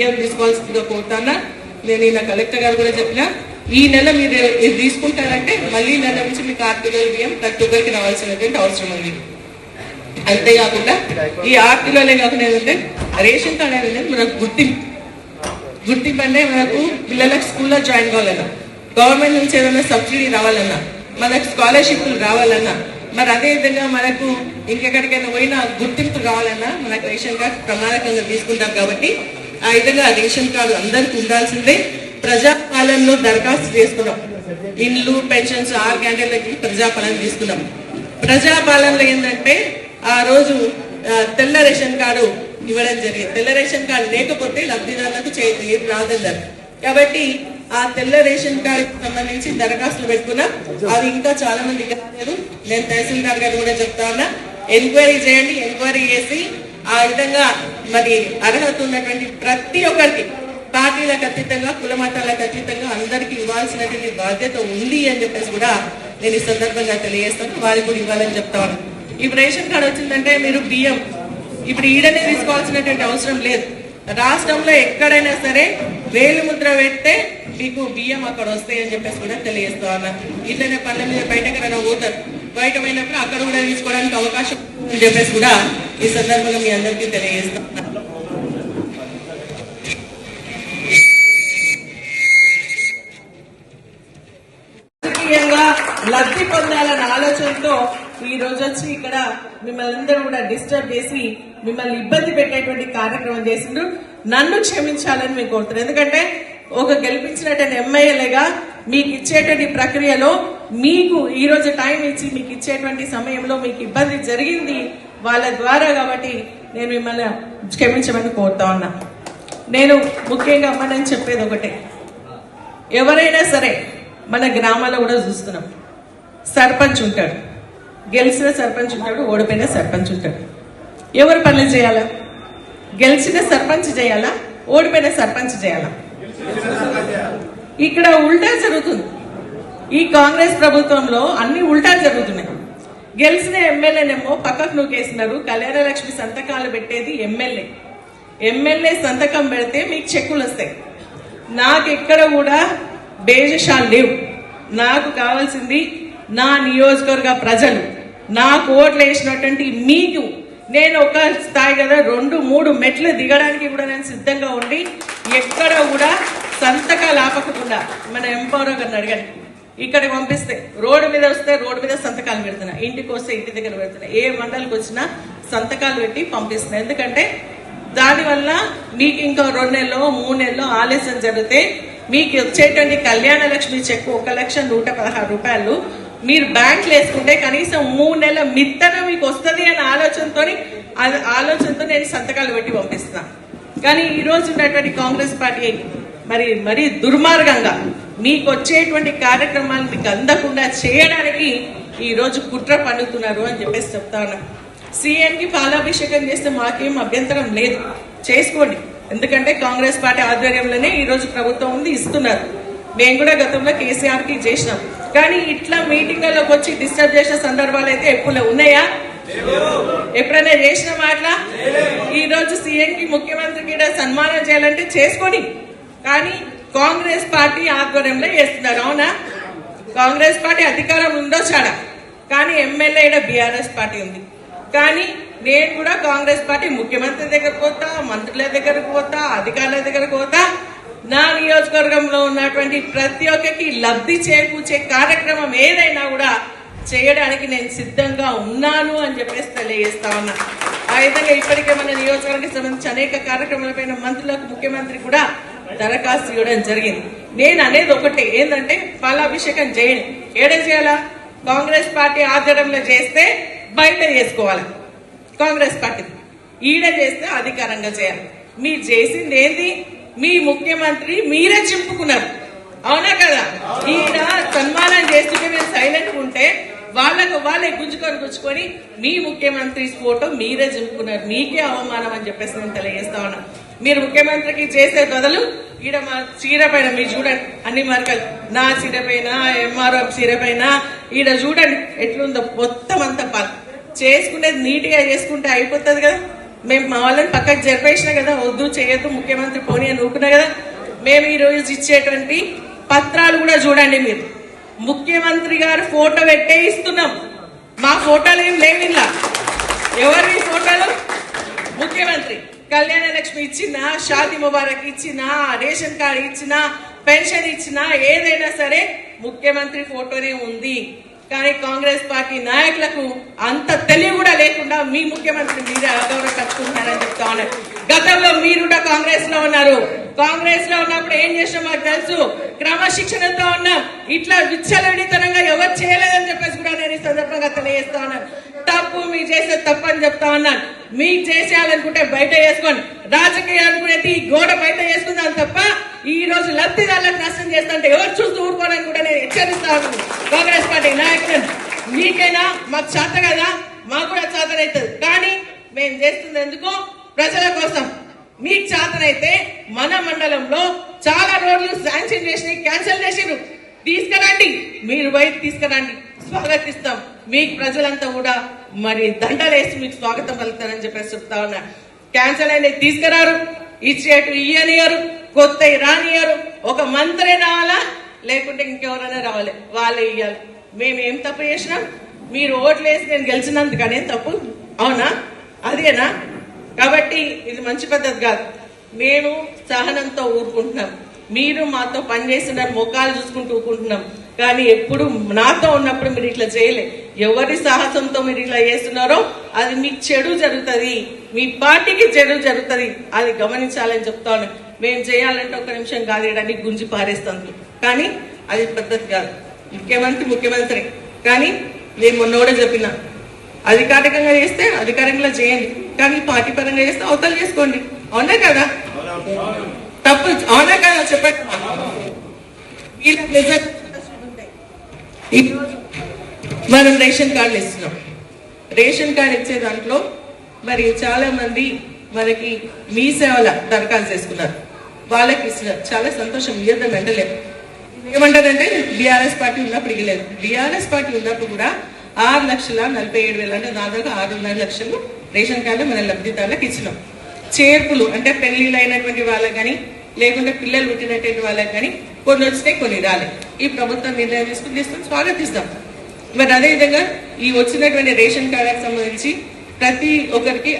బియ్యం తీసుకోవాల్సిందిగా కోరుతానా నేను ఇలా కలెక్టర్ గారు కూడా చెప్పిన ఈ నెల మీరు ఇది తీసుకుంటారంటే మళ్ళీ నెల నుంచి మీకు ఆరు కిలోల బియ్యం ప్రతి ఒక్కరికి రావాల్సినటువంటి అవసరం ఉంది. అంతేకాకుండా ఈ ఆరు కిలోలే కాకుండా ఏంటంటే రేషన్ కార్డ్ అనేది మనకు గుర్తింపు. గుర్తింపు అంటే మనకు పిల్లలకు స్కూల్లో జాయిన్ కావాలన్నా గవర్నమెంట్ నుంచి ఏదైనా సబ్సిడీ రావాలన్నా మనకు స్కాలర్షిప్లు రావాలన్నా మరి అదే విధంగా మనకు ఇంకెక్కడికైనా పోయినా గుర్తింపు రావాలన్నా మనకు రేషన్ కార్డ్ ప్రమాణకంగా తీసుకుంటాం కాబట్టి ఆ విధంగా రేషన్ కార్డు అందరికి ఉండాల్సిందే ప్రజాపాలనలో దరఖాస్తు చేసుకున్నాం. ఇండ్లు పెన్షన్స్ ఆరు గంటలకి ప్రజాపాలన తీసుకున్నాం. ప్రజాపాలనలో ఏంటంటే ఆ రోజు తెల్ల రేషన్ కార్డు ఇవ్వడం జరిగింది. తెల్ల రేషన్ కార్డు లేకపోతే లబ్ధిదారులకు ఏం రాదన్నారు. కాబట్టి ఆ తెల్ల రేషన్ కార్డు సంబంధించి దరఖాస్తులు పెట్టుకున్నా అది ఇంకా చాలా మంది కాలేదు నేను తహసీల్దార్ గారు కూడా చెప్తా ఉన్నా ఎంక్వైరీ చేయండి ఎంక్వైరీ చేసి ఆ విధంగా మరి అర్హత ఉన్నటువంటి ప్రతి ఒక్కరికి పార్టీలకు అతీతంగా కుల మతాలకు అతీతంగా అందరికీ ఇవ్వాల్సినటువంటి బాధ్యత ఉంది అని చెప్పేసి కూడా నేను ఈ సందర్భంగా తెలియజేస్తాను. వారికి కూడా ఇవ్వాలని చెప్తాను ఇప్పుడు రేషన్ కార్డు వచ్చిందంటే మీరు బియ్యం. ఇప్పుడు ఈడనే తీసుకోవాల్సినటువంటి అవసరం లేదు. రాష్ట్రంలో ఎక్కడైనా సరే వేలు ముద్ర పెడితే మీకు బియ్యం అక్కడ వస్తాయి అని చెప్పేసి కూడా తెలియజేస్తా ఉన్నా. ఇట్లనే పనుల మీద బయటకు ఎవరైనా పోతారు. బయట పోయినప్పుడు అక్కడ కూడా తీసుకోవడానికి అవకాశం చెప్పేసి కూడా ఈ సందర్భంగా మీ అందరికీ తెలియజేస్తాం రాజకీయంగా లబ్ధి పొందాలన్న ఆలోచనతో ఈ రోజు వచ్చి ఇక్కడ మిమ్మల్ని అందరూ కూడా డిస్టర్బ్ చేసి మిమ్మల్ని ఇబ్బంది పెట్టేటువంటి కార్యక్రమం చేసిండ్రు. నన్ను క్షమించాలని మేము కోరుతున్నారు ఎందుకంటే ఒక గెలిపించినటువంటి ఎమ్మెల్యేగా మీకు ఇచ్చేటువంటి ప్రక్రియలో మీకు ఈ రోజు టైం ఇచ్చి మీకు ఇచ్చేటువంటి సమయంలో మీకు ఇబ్బంది జరిగింది వాళ్ళ ద్వారా కాబట్టి నేను మిమ్మల్ని క్షమించమని కోరుతా ఉన్నా. నేను ముఖ్యంగా మనం చెప్పేది ఒకటే. ఎవరైనా సరే మన గ్రామాల్లో కూడా చూస్తున్నాం. సర్పంచ్ ఉంటాడు. గెలిచిన సర్పంచ్ ఉంటాడు ఓడిపోయిన సర్పంచ్ ఉంటాడు. ఎవరు పనులు చేయాలా? గెలిచిన సర్పంచ్ చేయాలా? ఓడిపోయిన సర్పంచ్ చేయాలా? ఇక్కడ ఉల్టా జరుగుతుంది. ఈ కాంగ్రెస్ ప్రభుత్వంలో అన్ని ఉల్టా జరుగుతున్నాయి. గెలిచిన ఎమ్మెల్యేనేమో పక్కకు నూకేసినారు. కళ్యాణలక్ష్మి సంతకాలు పెట్టేది ఎమ్మెల్యే. ఎమ్మెల్యే సంతకం పెడితే మీకు చెక్కులు వస్తాయి. నాకు ఎక్కడ కూడా బేజషాలు లేవు. నాకు కావాల్సింది నా నియోజకవర్గ ప్రజలు. నాకు ఓట్లు వేసినటువంటి మీకు. నేను ఒక స్థాయి కదా రెండు మూడు మెట్లు దిగడానికి కూడా నేను సిద్ధంగా ఉండి ఎక్కడ కూడా సంతకాలు ఆపకుండా మన ఎంపవర్ గారిని అడగండి. ఇక్కడికి పంపిస్తే రోడ్డు మీద వస్తే రోడ్డు మీద సంతకాలు పెడుతున్నా. ఇంటికి వస్తే ఇంటి దగ్గర పెడుతున్నా. ఏ మండలికి వచ్చినా సంతకాలు పెట్టి పంపిస్తున్నా. ఎందుకంటే దానివల్ల మీకు ఇంకా రెండు నెలలో మూడు నెలలో ఆలస్యం జరిగితే మీకు వచ్చేటువంటి కళ్యాణ లక్ష్మి చెక్ ఒక లక్ష నూట పదహారు రూపాయలు మీరు బ్యాంకులు వేసుకుంటే కనీసం మూడు నెలల మిత్తన మీకు వస్తుంది అనే ఆలోచనతో ఆలోచనతో నేను సంతకాలు పెట్టి పంపిస్తున్నా. కానీ ఈ రోజు ఉన్నటువంటి కాంగ్రెస్ పార్టీ మరి మరి దుర్మార్గంగా మీకు వచ్చేటువంటి కార్యక్రమాలు మీకు అందకుండా చేయడానికి ఈ రోజు కుట్ర పన్నుతున్నారు అని చెప్పేసి చెప్తా ఉన్నా. సీఎం కి పాలాభిషేకం చేస్తే మాకేం అభ్యంతరం లేదు. చేసుకోండి. ఎందుకంటే కాంగ్రెస్ పార్టీ ఆధ్వర్యంలోనే ఈ రోజు ప్రభుత్వం ఉంది ఇస్తున్నారు. మేము కూడా గతంలో కేసీఆర్కి చేసినాం. కానీ ఇట్లా మీటింగ్లలోకి వచ్చి డిస్టర్బ్ చేసిన సందర్భాలు అయితే ఎప్పుడు ఉన్నాయా? ఎప్పుడైనా చేసిన మాటలా ఈ రోజు సీఎం కి ముఖ్యమంత్రికి ఈడ సన్మానం చేయాలంటే చేసుకొని కానీ కాంగ్రెస్ పార్టీ ఆధ్వర్యంలో చేస్తున్నారు అవునా? కాంగ్రెస్ పార్టీ అధికారం ఉందో చాడ. కానీ ఎమ్మెల్యే ఈడ బీఆర్ఎస్ పార్టీ ఉంది. కానీ నేను కూడా కాంగ్రెస్ పార్టీ ముఖ్యమంత్రి దగ్గరకు పోతా మంత్రుల దగ్గరకు పోతా అధికారుల దగ్గరకు పోతా. నా నియోజకవర్గంలో ఉన్నటువంటి ప్రతి ఒక్కరికి లబ్ధి చేకూర్చే కార్యక్రమం ఏదైనా కూడా చేయడానికి నేను సిద్ధంగా ఉన్నాను అని చెప్పేసి తెలియజేస్తా ఉన్నా. ఆ విధంగా ఇప్పటికే మన నియోజకవర్గానికి సంబంధించి అనేక కార్యక్రమాలపైన మంత్రులకు ముఖ్యమంత్రి కూడా దరఖాస్తు ఇవ్వడం జరిగింది. నేను అనేది ఒకటే. ఏంటంటే పాలాభిషేకం చేయండి. ఏడే చేయాలా? కాంగ్రెస్ పార్టీ ఆధ్వర్యంలో చేస్తే బయట చేసుకోవాలి. కాంగ్రెస్ పార్టీ ఈడ చేస్తే అధికారంగా చేయాలి. మీరు చేసింది ఏంది? మీ ముఖ్యమంత్రి మీరే చింపుకున్నారు. అవునా కదా? ఈడ సన్మానం చేస్తుంటే మీరు సైలెంట్ ఉంటే వాళ్ళకు వాళ్ళే గుంజుకొని గుంజుకొని మీ ముఖ్యమంత్రి ఫోటో మీరే చింపుకున్నారు. మీకే అవమానం అని చెప్పేసి నేను తెలియజేస్తా ఉన్నా. మీరు ముఖ్యమంత్రికి చేసే బదులు ఈడ మా చీర పైన మీరు చూడండి అన్ని మార్కలు నా చీర పైన ఎంఆర్ఓ చీర పైన ఈడ చూడండి ఎట్లుందో మొత్తం అంతా పాలు చేసుకునేది నీట్గా చేసుకుంటే అయిపోతుంది కదా. మేము మా వాళ్ళని పక్కకు జరిపేసినా కదా వద్దు చేయొద్దు ముఖ్యమంత్రి పోనీ అని ఊకున్నా కదా. మేము ఈ రోజు ఇచ్చేటువంటి పత్రాలు కూడా చూడండి మీరు. ముఖ్యమంత్రి గారు ఫోటో పెట్టే ఇస్తున్నాం. మా ఫోటోలు ఏం లేవు ఇలా. ఎవరి ఫోటోలు? ముఖ్యమంత్రి. కళ్యాణ లక్ష్మి ఇచ్చినా షాది ముబారక్ ఇచ్చినా రేషన్ కార్డు ఇచ్చినా పెన్షన్ ఇచ్చినా ఏదైనా సరే ముఖ్యమంత్రి ఫోటోనే ఉంది. కానీ కాంగ్రెస్ పార్టీ నాయకులకు అంత తెలివి కూడా లేకుండా మీ ముఖ్యమంత్రి మీరే అగౌరవపరుచుకుంటున్నారని చెప్తా ఉన్నారు. గతంలో మీరు కూడా కాంగ్రెస్లో ఉన్నారు. కాంగ్రెస్లో ఉన్నప్పుడు ఏం చేసినా మాకు తెలుసు. క్రమశిక్షణతో ఉన్నాం. ఇట్లా విచ్చలవిడితనంగా ఎవరు చేయలేదని చెప్పేసి కూడా నేను ఈ సందర్భంగా తెలియజేస్తా ఉన్నాను. తప్పు మీరు చేసే తప్పు అని చెప్తా ఉన్నాను మీకు చేసేయాలనుకుంటే బయట చేసుకోండి రాజకీయాలనుకునేది ఈ గోడ బయట చేసుకుందాం తప్ప ఈ రోజు లబ్ధిదారులకు నష్టం చేస్తుంటే ఎవరు చూస్తూ ఊరుకోనని కూడా నేను హెచ్చరిస్తా కాంగ్రెస్ పార్టీ నాయకులను. మీకైనా మాకు చేత కదా మాకు కూడా చేతనవుతుంది కానీ మేము చేస్తుంది ఎందుకు ప్రజల కోసం మీకు చేతనైతే మన మండలంలో చాలా రోడ్లు శాంక్షన్ చేసి క్యాన్సిల్ చేసిరు తీసుకురండి. మీరు బయట తీసుకురండి. స్వాగతిస్తాం. మీకు ప్రజలంతా కూడా మరి దండలేసి మీకు స్వాగతం పలుకుతానని చెప్పేసి చెప్తా ఉన్నా. క్యాన్సిల్ అనేది తీసుకురారు ఇచ్చేటు ఇయ్యనియరు కొత్త రానియరు ఒక మంత్రి రావాలా? లేకుంటే ఇంకెవరైనా రావాలి. వాళ్ళే ఇయ్యాలి. మేము ఏం తప్పు చేసినాం మీరు ఓట్లు వేసి నేను గెలిచినందుకనే తప్పు. అవునా? అదేనా? కాబట్టి ఇది మంచి పద్ధతి కాదు. మేము సహనంతో ఊరుకుంటున్నాం. మీరు మాతో పనిచేస్తున్నారు ముఖాలు చూసుకుంటూ ఊకుంటున్నాం. కానీ ఎప్పుడు నాతో ఉన్నప్పుడు మీరు ఇట్లా చేయలే. ఎవరి సాహసంతో మీరు ఇట్లా చేస్తున్నారో అది మీకు చెడు జరుగుతుంది. మీ పార్టీకి చెడు జరుగుతుంది. అది గమనించాలని చెప్తాను మేము చేయాలంటే ఒక నిమిషం కాదేయడానికి గుంజి పారేస్తాను కానీ అది పద్ధతి కాదు. ముఖ్యమంత్రి ముఖ్యమంత్రి. కానీ నేను మొన్న కూడా చెప్పిన. అధికారికంగా చేస్తే అధికారికంగా చేయండి. కానీ పార్టీ పరంగా చేస్తే అవతలు చేసుకోండి. అవునా కదా? తప్పు అవునా కదా చెప్పండి. వీళ్ళకి నిజంగా ఈరోజు మనం రేషన్ కార్డులు ఇస్తున్నాం. రేషన్ కార్డు ఇచ్చే దాంట్లో మరి చాలా మంది మనకి మీ సేవల దరఖాస్తు చేసుకున్నారు. వాళ్ళకి ఇస్తున్నారు. చాలా సంతోషం. ఇయ్యద్దని అంటలేదు ఏమంటారంటే బీఆర్ఎస్ పార్టీ ఉన్నప్పుడు ఇవ్వలేదు బీఆర్ఎస్ పార్టీ ఉన్నప్పుడు కూడా ఆరు లక్షల నలభై ఏడు వేల అంటే దాదాపు ఆరున్నర లక్షలు రేషన్ కార్డు మన లబ్ధిదారులకు ఇచ్చినాం. చేర్పులు అంటే పెళ్ళిళ్ళు అయినటువంటి వాళ్ళకి కానీ లేకుంటే పిల్లలు పుట్టినటువంటి వాళ్ళకి కానీ కొన్ని వచ్చినాయి కొన్ని రాలేదు. ఈ ప్రభుత్వం నిర్ణయం తీసుకుని తీసుకుని స్వాగతిస్తాం. మరి అదేవిధంగా ఈ వచ్చినటువంటి రేషన్ కార్డుకి సంబంధించి ప్రతి ఒక్కరికి